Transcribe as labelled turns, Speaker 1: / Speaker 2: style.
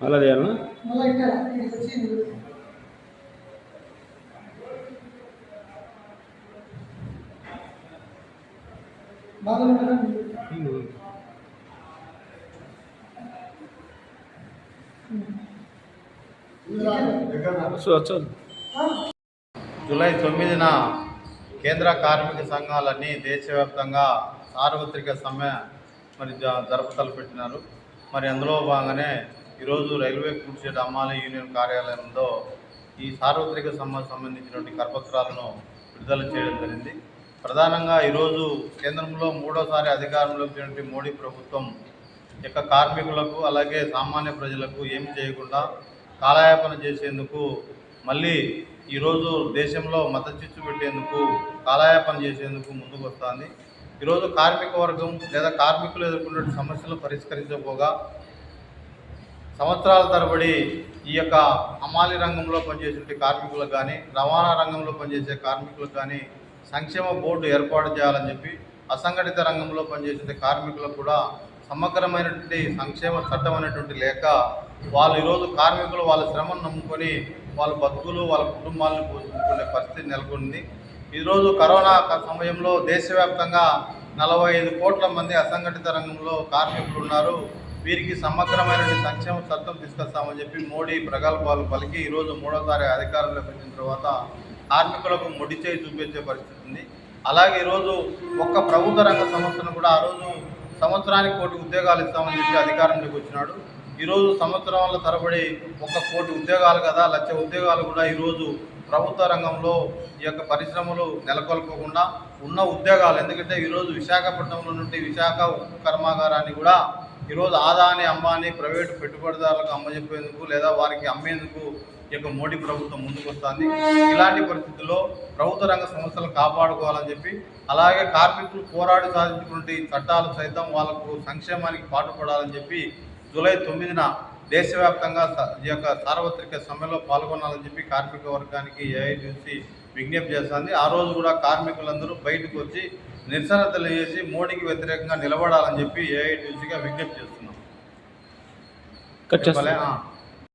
Speaker 1: అలా
Speaker 2: మళ్ళీ ఆ,
Speaker 3: జూలై తొమ్మిదిన కేంద్ర కార్మిక సంఘాలన్నీ దేశవ్యాప్తంగా సార్వత్రిక సమ్మె మరి జ- జరుపు తలపెట్టినారు మరి అందులో భాగంగానే ఈరోజు రైల్వే కూర్చేట అమ్మాలి యూనియన్ కార్యాలయంలో ఈ సార్వత్రిక సమ్మె సంబంధించినటువంటి కరపత్రాలను విడుదల చేయడం జరిగింది. ప్రధానంగా ఈరోజు కేంద్రంలో మూడోసారి అధికారంలోకి వచ్చినటువంటి మోడీ ప్రభుత్వం యొక్క కార్మికులకు అలాగే సామాన్య ప్రజలకు ఏమి చేయకుండా కాలయాపన చేసేందుకు మళ్ళీ ఈరోజు దేశంలో మతచిచ్చు పెట్టేందుకు కాలయాపన చేసేందుకు ముందుకు వస్తుంది ఈరోజు కార్మిక వర్గం లేదా కార్మికులు ఎదుర్కొనే సమస్యలు పరిష్కరించకపోగా సంవత్సరాల తరబడి ఈ యొక్క హమాలి రంగంలో పనిచేసే కార్మికులకు కానీ రవాణా రంగంలో పనిచేసే కార్మికులకు కానీ సంక్షేమ బోర్డు ఏర్పాటు చేయాలని చెప్పి అసంఘటిత రంగంలో పనిచేసే కార్మికులకు కూడా సమగ్రమైనటువంటి సంక్షేమ చట్టం అనేటువంటి లేక వాళ్ళు ఈరోజు కార్మికులు వాళ్ళ శ్రమను నమ్ముకొని వాళ్ళ బతుకులు వాళ్ళ కుటుంబాలను పోషించుకునే పరిస్థితి నెలకొంది. ఈరోజు కరోనా సమయంలో దేశవ్యాప్తంగా నలభై ఐదు కోట్ల మంది అసంఘటిత రంగంలో కార్మికులు ఉన్నారు. వీరికి సమగ్రమైన సంక్షేమ చట్టం తీసుకొస్తామని చెప్పి మోడీ ప్రగల్భాలు పలికి ఈరోజు మూడోసారి అధికారంలోకి వచ్చిన తర్వాత కార్మికులకు మొడి చేయి చూపించే పరిస్థితి ఉంది. అలాగే ఈరోజు ఒక్క ప్రభుత్వ రంగ సంస్థను కూడా ఆ రోజు సంవత్సరానికి కోటి ఉద్యోగాలు ఇస్తామని చెప్పి అధికారంలోకి వచ్చినాడు. ఈరోజు సంవత్సరాల తరబడి ఒక కోటి ఉద్యోగాలు కదా లక్ష ఉద్యోగాలు కూడా ఈరోజు ప్రభుత్వ రంగంలో ఈ యొక్క పరిశ్రమలు నెలకొల్పకుండా ఉన్న ఉద్యోగాలు. ఎందుకంటే ఈరోజు విశాఖపట్నంలో నుండి విశాఖ కర్మాగారాన్ని కూడా ఈరోజు ఆదాని అంబానీ ప్రైవేటు పెట్టుబడిదారులకు అమ్మజెప్పేందుకు లేదా వారికి అమ్మేందుకు ఈ యొక్క మోడీ ప్రభుత్వం ముందుకొస్తుంది. ఇలాంటి పరిస్థితుల్లో ప్రభుత్వ రంగ సంస్థలు కాపాడుకోవాలని చెప్పి అలాగే కార్మికులు పోరాడి సాధించుకున్న చట్టాలు సైతం వాళ్ళకు సంక్షేమానికి పాటుపడాలని చెప్పి జూలై తొమ్మిదిన దేశవ్యాప్తంగా ఈ యొక్క సార్వత్రిక సమ్మెలో పాల్గొనాలని చెప్పి కార్మిక వర్గానికి ఏఐటీసీ విజ్ఞప్తి చేస్తుంది ఆ రోజు కూడా కార్మికులందరూ బయటకు వచ్చి నిరసన తెలియజేసి మోడీకి వ్యతిరేకంగా నిలబడాలని చెప్పి ఏఐటీసీగా విజ్ఞప్తి చేస్తున్నాం.